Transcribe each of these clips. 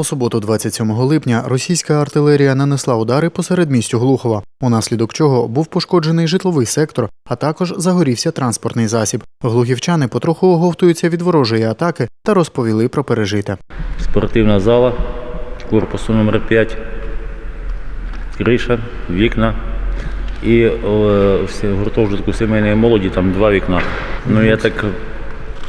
У суботу, 27 липня, російська артилерія нанесла удари по середмістю Глухова, унаслідок чого був пошкоджений житловий сектор, а також загорівся транспортний засіб. Глухівчани потроху оговтуються від ворожої атаки та розповіли про пережите. Спортивна зала корпусу номер 5 криша, вікна. І о, в гуртожитку сімейної молоді там два вікна. Ну я так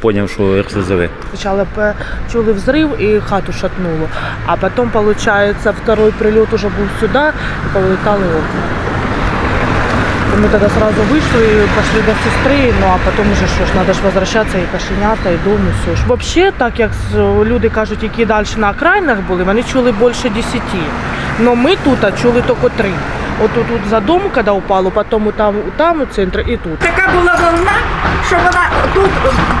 зрозумів, що РСЗВ. Сначала п- чули взрыв и хату шатнуло, а потом, получается, второй прилет уже был сюда и повылетали окна. И мы тогда сразу вышли и пошли до сестры, ну а потом уже що ж, надо ж возвращаться і кошенята, і дом, і все ж. Вообще, так як з- люди кажуть, які далі на окраїнах були, вони чули більше 10. Но ми тут а, чули тільки три. От тут, тут за дом, коли упало, потім там, там у центрі і тут. Така була волна, що вона тут, певно, що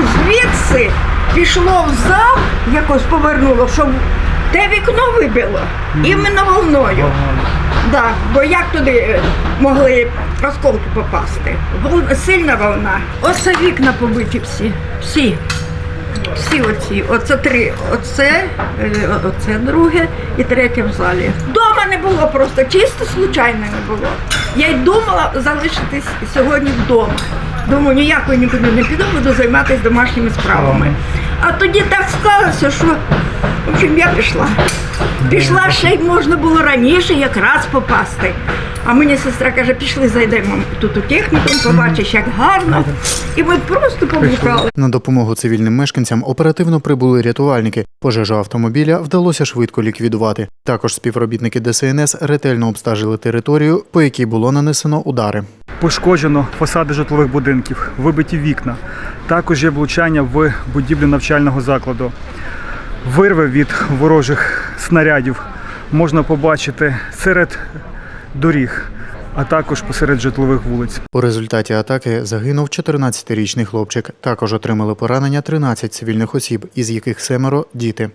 звідси пішло в зал, якось повернуло, щоб те вікно вибило. Іменно волною. Да, бо як туди е, могли осколки попасти? Сильна волна. Оце вікна побиті всі. Всі. Всі оці, оце три, оце, е, оце друге і третє в залі. Дома не було просто, чисто случайно не було. Я й думала залишитись сьогодні вдома. Думаю, ніякою нікуди не піду, буду займатися домашніми справами. А тоді так склалося, що в общем, я пішла. Пішла ще й можна було раніше якраз попасти. А мені сестра каже, пішли зайдемо тут у технікум, побачиш, як гарно. І ми просто поблукали. На допомогу цивільним мешканцям оперативно прибули рятувальники. Пожежу автомобіля вдалося швидко ліквідувати. Також співробітники ДСНС ретельно обстежили територію, по якій було нанесено удари. Пошкоджено фасади житлових будинків, вибиті вікна. Також є влучання в будівлю навчального закладу. Вирви від ворожих снарядів можна побачити серед доріг, а також посеред житлових вулиць. У результаті атаки загинув 14-річний хлопчик. Також отримали поранення 13 цивільних осіб, із яких семеро діти.